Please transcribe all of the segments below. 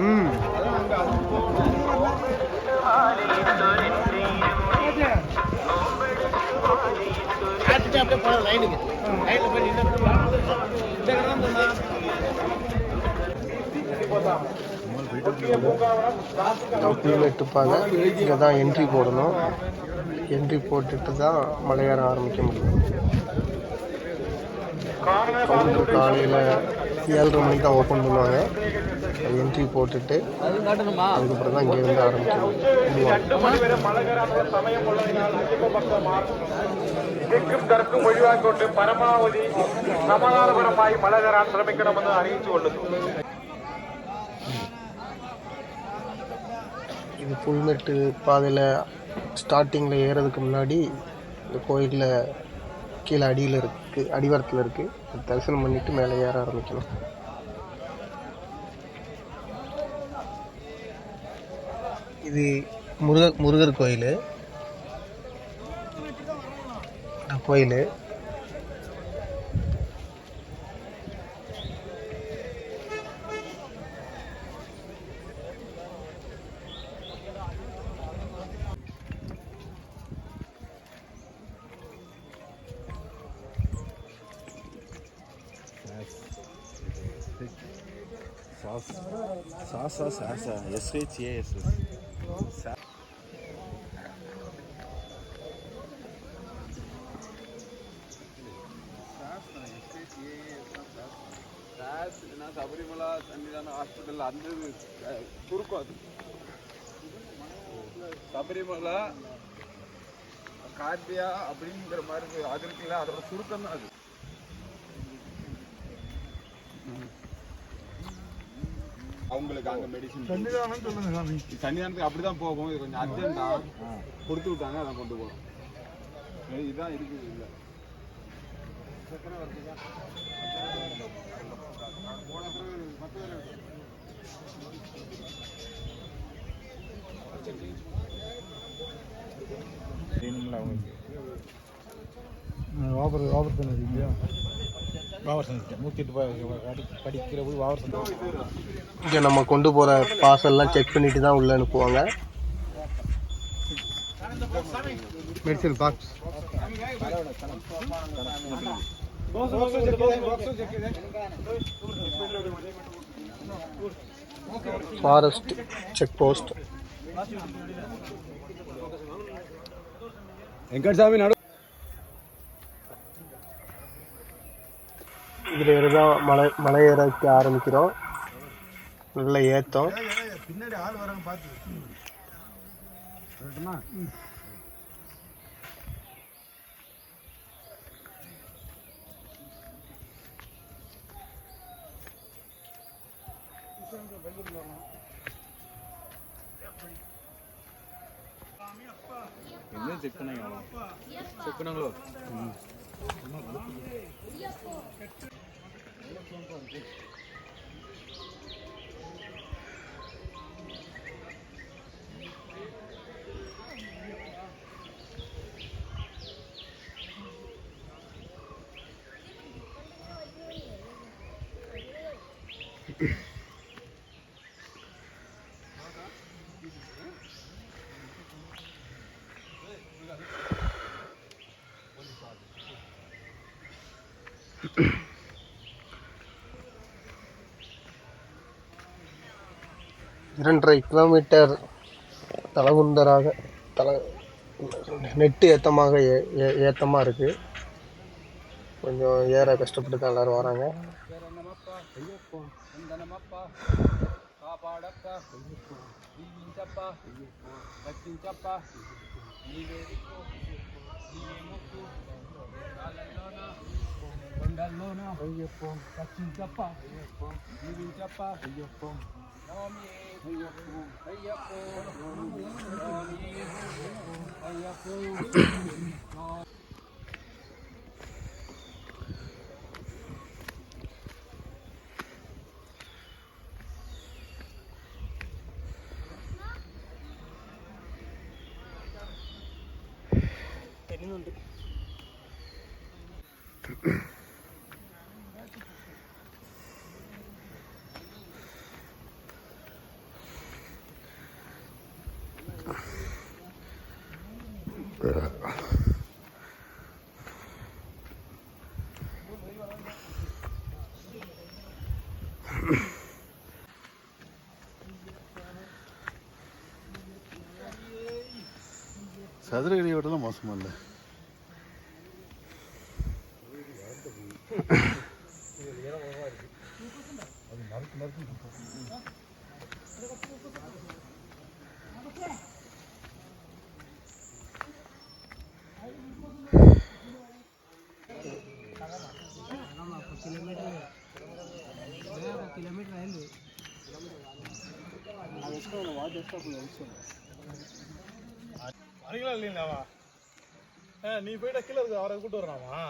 ம். அப்படியே போகலாம் லைனுக்கு லைனில் போய் நின்று இந்த இடம் தான் பீமெட்டு பாதை இங்கே தான் என்ட்ரி போடணும். என்ட்ரி போட்டுட்டு தான் மலையேற ஆரம்பிக்க முடியும். காலையில் ஏழரை மணிக்கு தான் ஓப்பன் பண்ணுவாங்க. என்ட்ரி போட்டுட்டு அதுக்கப்புறம் தான் இங்கேருந்து ஆரம்பிக்க முடியும் തെക്കും തർക്കും ഒഴിവാക്കിക്കൊണ്ട് പരമാവധി സമാധാനപരമായി മല കയറാൻ ശ്രമിക്കണമെന്ന് അറിയിച്ചു കൊള്ളുന്നു இது புல்மெட்டு பாதையில் ஸ்டார்டிங்கில் ஏறதுக்கு முன்னாடி இந்த கோயிலில் கீழே அடியில் இருக்குது அடிவாரத்தில் இருக்குது தரிசனம் பண்ணிவிட்டு மேலே ஏற ஆரம்பிக்கணும் இது முருக முருகர் கோயில் கோயில் சாசா சாசா எஸ்ஹெச்ஏஎஸ் சபரிமலா இல்லை அந்த இது குறுக்கும் அது. சபரிமலை கார்த்தியா அப்படிங்கிற மாதிரி அது இருக்குல்ல அதோட சுருக்கம் தான் அது. அவங்களுக்கு அங்க மெடிசன் சன்னிதானம் சொல்லுங்க சாமி. சன்னிதானத்துக்கு அப்படிதான் போகும். இது கொஞ்சம் அர்ஜென்டா கொடுத்து விட்டாங்க அதான் கொண்டு போறோம். இதுதான் இருக்குது இல்லை. சக்கரவர்த்தி தான் வாபர் வாபர் தானே இல்லையா வாவர் சந்தித்தேன் நூற்றி எட்டு படிக்கிற போது வாவர் சந்தித்தேன் இங்கே நம்ம கொண்டு போகிற பார்சல்லாம் செக் பண்ணிட்டு தான் உள்ளே அனுப்புவாங்க. Medicine box forest check post Venkatsamy நடு இதில் தான் மலை மலை ஏறக்க ஆரம்பிக்கிறோம். நல்ல ஏற்றம் பின்னாடி ஆள் வராங்க பார்த்து என்ன செக் பண்ணீங்க செக் பண்ணாங்களோ இரண்டரை கிலோமீட்டர் தலகுந்தராக தல நெட்டு ஏத்தமாக ஏ ஏ- ஏத்தமாக இருக்குது கொஞ்சம் ஏற கஷ்டப்பட்டு தான் எல்லோரும் வராங்க వందనమప్ప కాపాడప్ప దీవించప్ప రక్షించప్ప నీవే దిక్కు నీవే ముక్కు కాళ్ళల్లోన కొండల్లోన రక్షించప్ప దీవించప్ప స్వామి అయ్యప్ప అయ్యప్ప തെന്നുന്നുണ്ട് అయ్యప్ప சதுரகிரி விட தான் மோசமா இல்லை அருகிலாம் இல்லைங்களாவா ஆ நீ போயிட்டா கீழே இருக்கு அவரை கூப்பிட்டு வராமா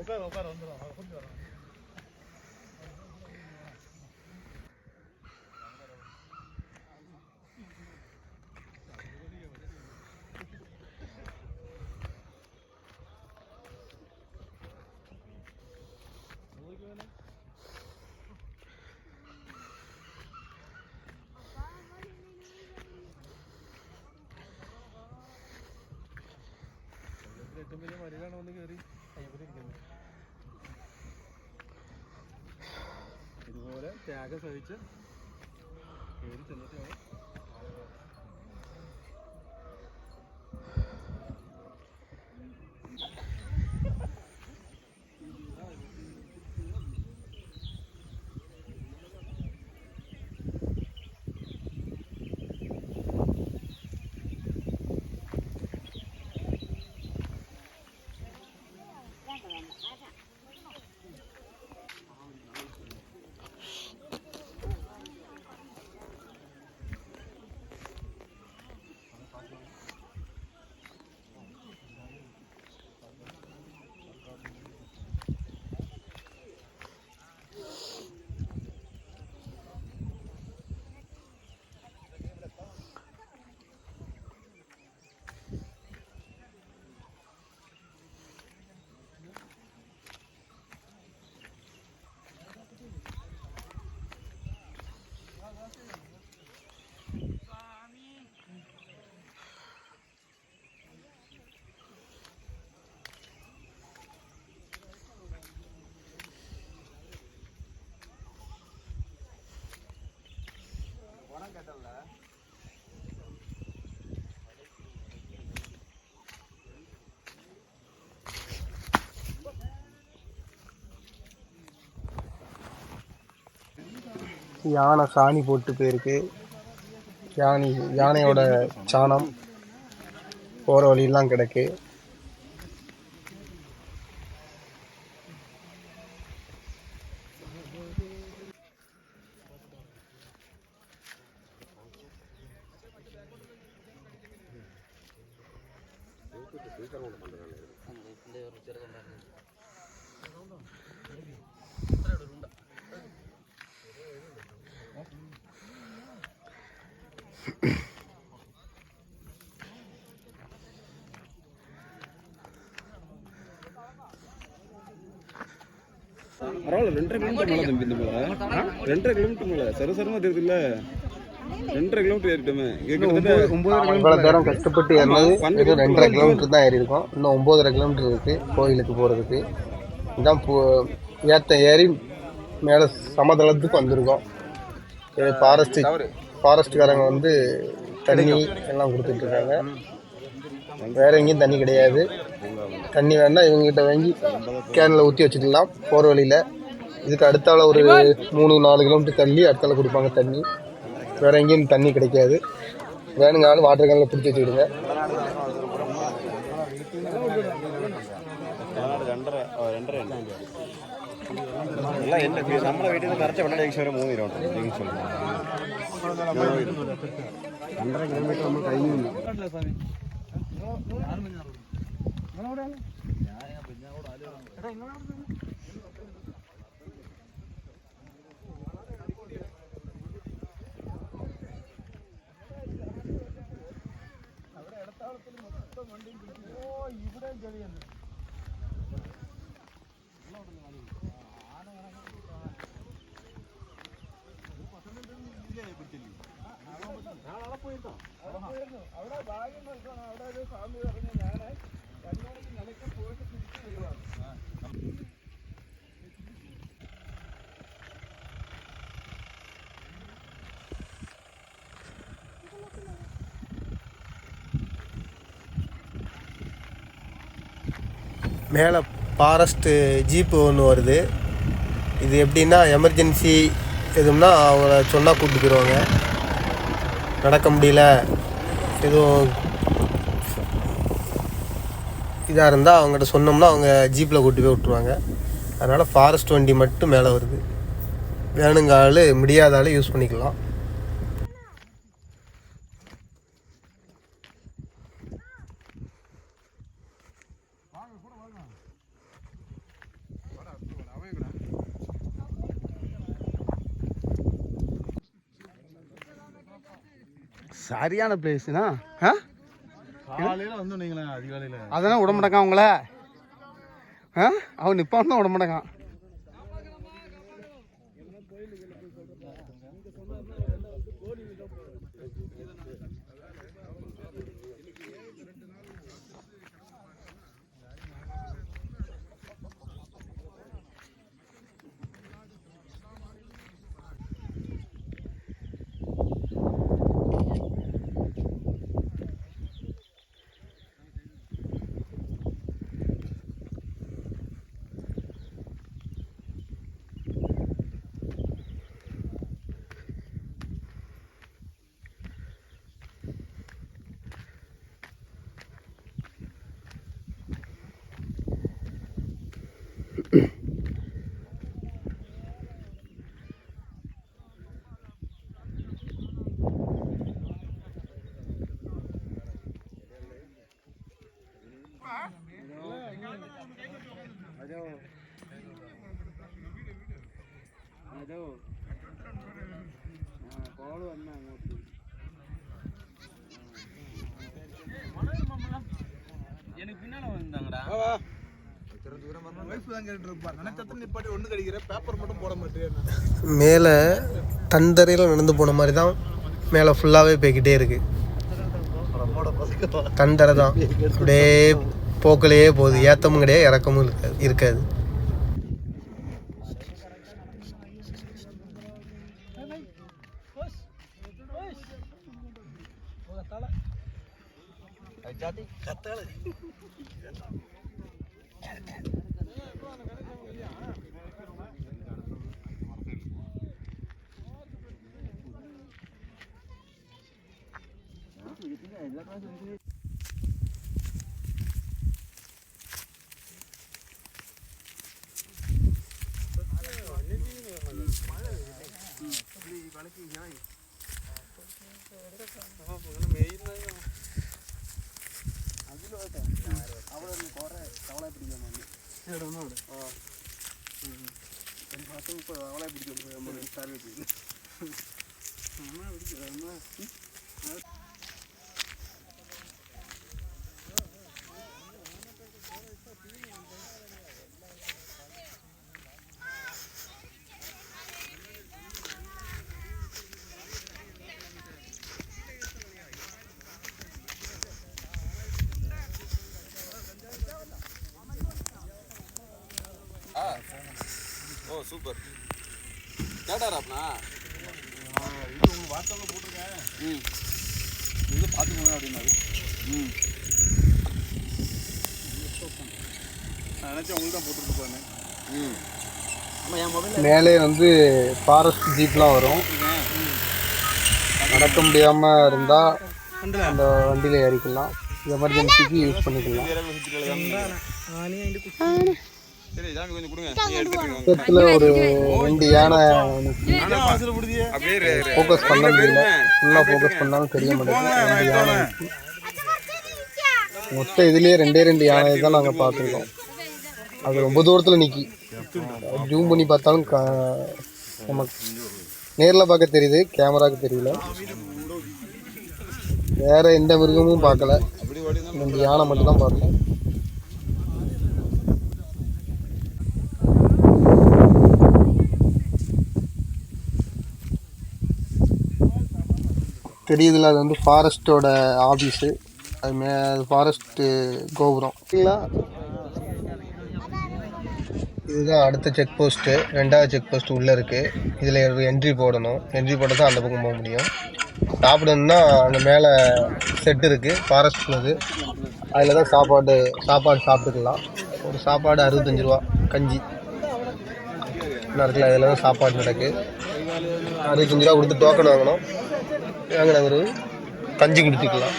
உட்கார் உட்கார் வந்துடும் அவரை கூப்பிட்டு வரான் ഏറ്റവും വലിയ മരിലാണ് വന്ന് കയറി അയ്യപ്പതിരിക്കുന്നത് ഇതുപോലെ ത്യാഗം സഹിച്ച് കയറി ചെന്നിട്ട് വേണം from other யானை சாணி போட்டு போயிருக்கு. யானை யானையோட சாணம் போகிற வழியெல்லாம் கிடக்கு. பரவாயில்ல ரெண்டரை கிலோமீட்டர் மேலே தம்பி இந்த மேலே. ரெண்டரை கிலோமீட்டர் மேலே. சர சரமாக தெரியுதுல்ல ரெண்டரை கிலோமீட்டர் ஏறிட்டோமே. கிட்டத்தட்ட இவ்வளோ தூரம் கஷ்டப்பட்டு ஏறினது ரெண்டரை கிலோமீட்டர் தான் ஏறி இருக்கோம் இன்னும் ஒம்போதரை கிலோமீட்டர் இருக்கு கோயிலுக்கு போகிறதுக்கு இதான் போ ஏத்த ஏறி மேலே சமதளத்துக்கு வந்திருக்கோம். ஃபாரஸ்ட் ஃபாரஸ்ட்டுக்காரங்க வந்து தண்ணி எல்லாம் கொடுத்துட்ருக்காங்க. வேற எங்கேயும் தண்ணி கிடையாது. தண்ணி வேணால் இவங்ககிட்ட வாங்கி கேனில் ஊற்றி வச்சுக்கலாம். போகிற வழியில். இதுக்கு அடுத்தால ஒரு மூணு நாலு கிலோமீட்டர் தள்ளி அடுத்தால கொடுப்பாங்க தண்ணி. வேற எங்கேயும் தண்ணி கிடைக்காது. வேணுங்காலும் வாட்டர் கேனில் பிடிச்சி வச்சுக்கிடுங்க. என்ன நம்மளை வீட்டுக்கு கரைச்ச பண்ணி சொல்லுவோம் மூணு சொல்லுங்கள் രണ്ടര കിലോമീറ്റർ നമ്മൾ കഴിഞ്ഞു നിന്നു மேலே ஃபாரஸ்ட்டு ஜீப்பு ஒன்று வருது. இது எப்படின்னா எமர்ஜென்சி எதுவும்னா அவங்கள சொன்னால் கூப்பிட்டு போயிடுவாங்க. நடக்க முடியல. எதுவும் இதாக இருந்தால் அவங்ககிட்ட சொன்னோம்னா அவங்க ஜீப்பில் கூட்டி போய் விட்ருவாங்க அதனால் ஃபாரஸ்ட் வண்டி மட்டும் மேலே வருது. வேணுங்க ஆள் முடியாத ஆள் யூஸ் பண்ணிக்கலாம். சரியான பிளேஸ்னா ஆ? காலையில வந்து அதிகாலையில அதெல்லாம் விட மாட்டேக்கான் உங்கள. ஆ? அவன் நிப்பான் தான் விட மேலே தந்தரையில் நடந்து போன மாதிரி தான் மேலே ஃபுல்லாகவே போய்கிட்டே இருக்கு. தந்தரை தான். அப்படியே போக்கிலேயே போகுது. ஏத்தமும் கிடையாது இறக்கமும் இருக்காது. இருக்காது. അതിലോട്ടെ അവിടെ ഒന്ന് കുറേ തവളെ പിടിക്കാൻ വേണ്ടി ആ ഒരു പത്ത് മുപ്പത് തവളെ പിടിക്കാൻ പോയി നമ്മൾ സാറിൽ പിടിക്കുന്നു നമ്മളെ പിടിക്കുക നമ്മളെ சூப்பர். கேட்டாராப்னா இது உங்க வாட்ஸ்அப்ல போட்டிருக்கேன் ம். இது பாத்துக்கோங்க அப்படின்னாரு. ம். நான் நினைச்சேன் உங்களுக்கு தான் போட்டுருப்பாங்க ம். மேலே வந்து ஃபாரஸ்ட் ஜீப்லாம் வரும். நடக்க முடியாமல் இருந்தால் அந்த வண்டியில் ஏறிக்கலாம். எமர்ஜென்சிக்கு யூஸ் பண்ணிக்கலாம். பக்கத்தில் ஒரு ரெண்டு யானை ஃபோக்கஸ் பண்ண முடியல. ஃபுல்லாக ஃபோக்கஸ் பண்ணாலும் தெரிய மாட்டேங்குது. ரெண்டு யானை. மொத்தம் இதுலேயே ரெண்டே ரெண்டு யானை தான் நாங்கள் பார்த்துருக்கோம். அது ரொம்ப தூரத்தில் நிற்கி ஜூம் பண்ணி பார்த்தாலும் கா நமக்கு நேரில் பார்க்க தெரியுது கேமராக்கு தெரியல. வேற எந்த மிருகமும் பார்க்கல. ரெண்டு யானை மட்டும் தான் பார்த்தோம் தெரியுதுல அது வந்து ஃபாரஸ்ட்டோட ஆஃபீஸு அது மே ஃபாரஸ்ட்டு கோபுரம். சரிங்களா இதுதான் அடுத்த செக் போஸ்ட்டு ரெண்டாவது செக் போஸ்ட் உள்ளே இருக்குது இதில் ஒரு என்ட்ரி போடணும். என்ட்ரி போட்டால் தான் அந்த பக்கம் போக முடியும். சாப்பிடணும்னா அங்கே மேலே செட் இருக்குது ஃபாரஸ்ட் உள்ளது அதில் தான் சாப்பாடு சாப்பாடு சாப்பிட்டுக்கலாம். ஒரு சாப்பாடு அறுபத்தஞ்சு ரூபா கஞ்சி. இருக்குல்ல இதில் தான் சாப்பாடு நடக்கு. அறுபத்தஞ்சு ரூபா கொடுத்து டோக்கன் வாங்கணும். வாங்கின ஒரு கஞ்சி குடிச்சிக்கலாம்.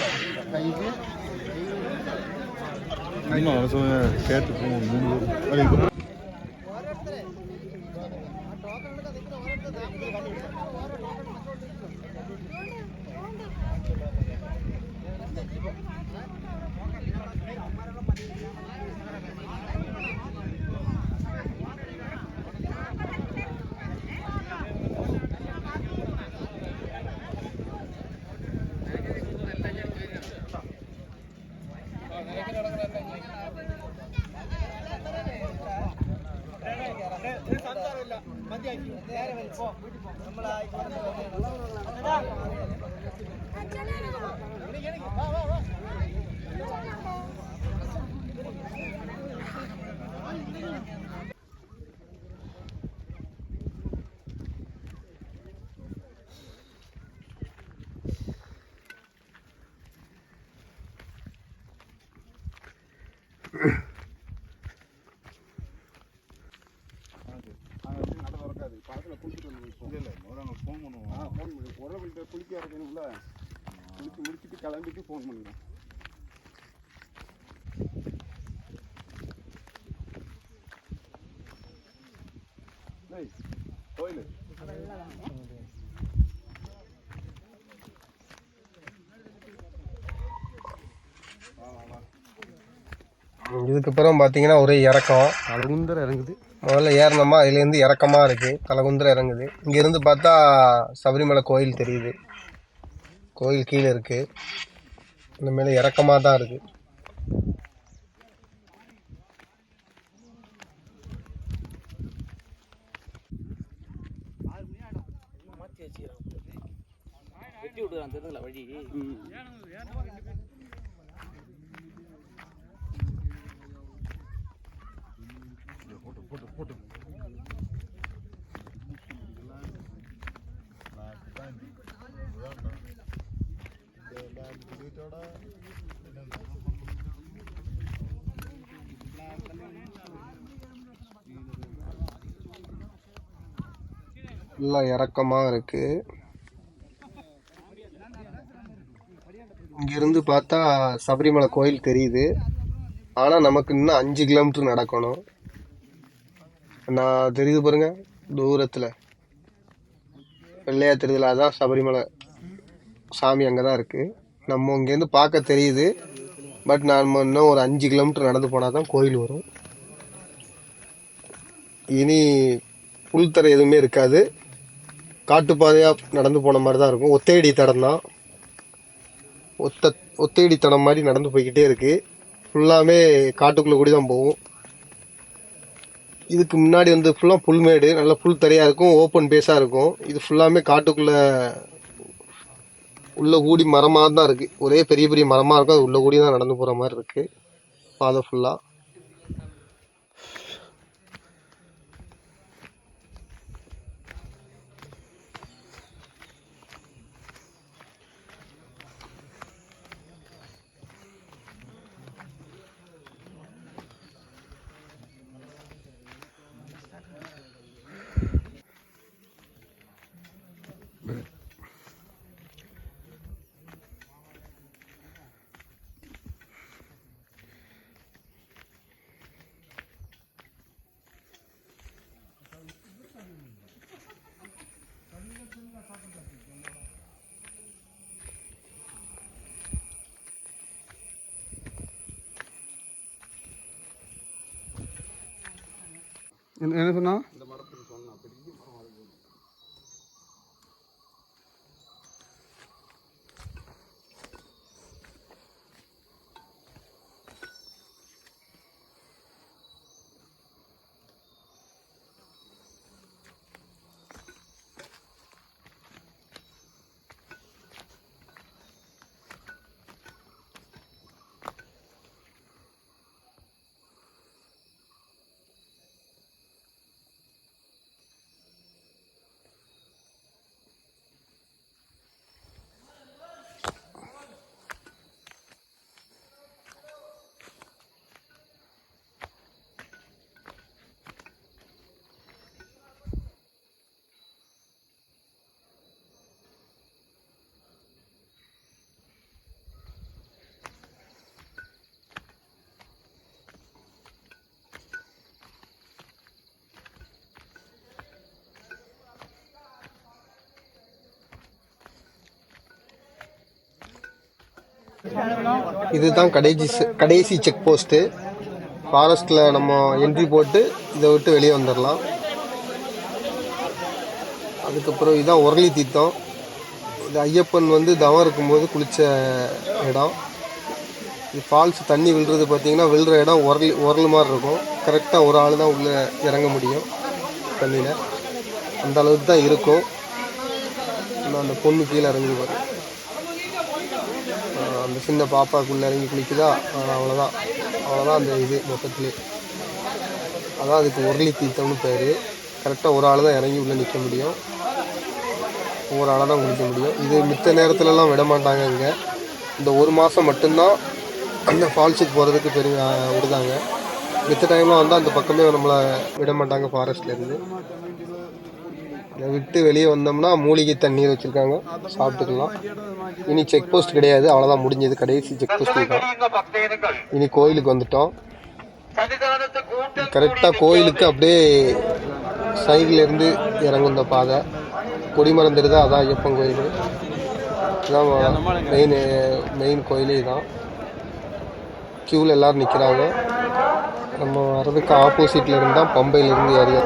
இன்னும் அவசரம் கேட்டு போவோம் மூணு பேர் குளிக்க இறக்கணும்ல குளிச்சு முடிச்சுட்டு கிளம்பிட்டு ஃபோன் பண்ணுங்க. கோயிலு. இதுக்கப்புறம் பார்த்தீங்கன்னா ஒரே இறக்கம். அழுகுந்தர இறங்குது. முதல்ல ஏறினோமா அதுலேருந்து இறக்கமாக இருக்குது தலகுந்திர இறங்குது. இங்கேருந்து பார்த்தா சபரிமலை கோயில் தெரியுது. கோயில் கீழே இருக்குது இந்த மேலே இறக்கமாக தான் இருக்குது வெட்டி விட்டுறான் தெரியுதுல வழி ஃபுல்லாக இறக்கமாக இருக்குது இங்கேருந்து பார்த்தா சபரிமலை கோயில் தெரியுது. ஆனால் நமக்கு இன்னும் அஞ்சு கிலோமீட்டர் நடக்கணும். நான் தெரியுது பாருங்க தூரத்தில். வெள்ளையா தெரியுதுல அதான் சபரிமலை சாமி அங்கே தான் இருக்குது நம்ம இங்கேருந்து பார்க்க தெரியுது. பட் நம்ம இன்னும் ஒரு அஞ்சு கிலோமீட்டர் நடந்து போனால் தான் கோயில் வரும். இனி புல்தரை எதுவுமே இருக்காது. காட்டுப்பாதையாக நடந்து போன மாதிரி தான் இருக்கும். ஒத்தையடி தடம் தான். ஒத்த ஒத்தையடி தடம் மாதிரி நடந்து போய்கிட்டே இருக்குது ஃபுல்லாமே காட்டுக்குள்ளே கூடி தான் போகும் இதுக்கு முன்னாடி வந்து ஃபுல்லாக புல்மேடு நல்லா புல் தரையாக இருக்கும் ஓப்பன் பேஸாக இருக்கும். இது ஃபுல்லாமே காட்டுக்குள்ளே உள்ளே கூடி மரமாக தான் இருக்குது ஒரே பெரிய பெரிய மரமாக இருக்கும். அது உள்ளே கூடி தான் நடந்து போகிற மாதிரி இருக்குது பாதை ஃபுல்லாக என்ன என்ன இதுதான் கடைசி செ- கடைசி செக் போஸ்ட்டு ஃபாரஸ்ட்டில் நம்ம என்ட்ரி போட்டு இதை விட்டு வெளியே வந்துடலாம் அதுக்கப்புறம் இதுதான் உரளி தீர்த்தம் இது ஐயப்பன் வந்து தவம் இருக்கும்போது குளித்த இடம். இது ஃபால்ஸ் தண்ணி விழுறது பார்த்தீங்கன்னா விழுற இடம் உரல் உரல் மாதிரி இருக்கும். கரெக்டாக ஒரு ஆள் தான் உள்ளே இறங்க முடியும் தண்ணியில். அந்த அளவுக்கு தான் இருக்கும். நான் அந்த பொண்ணு கீழே இறங்கி பாரு. சின்ன பாப்பாக்குள்ளே இறங்கி குளிக்குதா? அவ்வளோதான் அவ்வளோதான் அந்த இது மொத்தத்துலேயே அதான் அதுக்கு உரளி தீர்த்தம்னு பேர். கரெக்டாக ஒரு ஆள் தான் இறங்கி உள்ளே நிற்க முடியும். ஒரு ஆளாக தான் குளிக்க முடியும். இது மித்த நேரத்துலலாம் விட மாட்டாங்க இங்கே. இந்த ஒரு மாதம் மட்டும்தான் அந்த ஃபால்ஸுக்கு போகிறதுக்கு பெரிய விடுதாங்க. மித்த டைமில் வந்து அந்த பக்கமே நம்மளை விட மாட்டாங்க ஃபாரஸ்ட்லேருந்து இதை விட்டு வெளியே வந்தோம்னா மூலிகை தண்ணீர் வச்சுருக்காங்க. சாப்பிட்டுக்கலாம். இனி செக் போஸ்ட் கிடையாது. அவ்வளோதான் முடிஞ்சது. கடைசி செக் போஸ்ட் தான். இனி கோயிலுக்கு வந்துட்டோம். கரெக்டாக கோயிலுக்கு அப்படியே சைடில் இருந்து இறங்கும் இந்த பாதை. கொடிமரம் தெரியுதா அதான் ஐயப்பன் கோயில். இதான் மெயின் மெயின் கோயிலே தான் க்யூவில் எல்லோரும் நிற்கிறாங்க நம்ம வர்றதுக்கு ஆப்போசிட்டில் இருந்தால் பம்பையிலேருந்து ஏரியா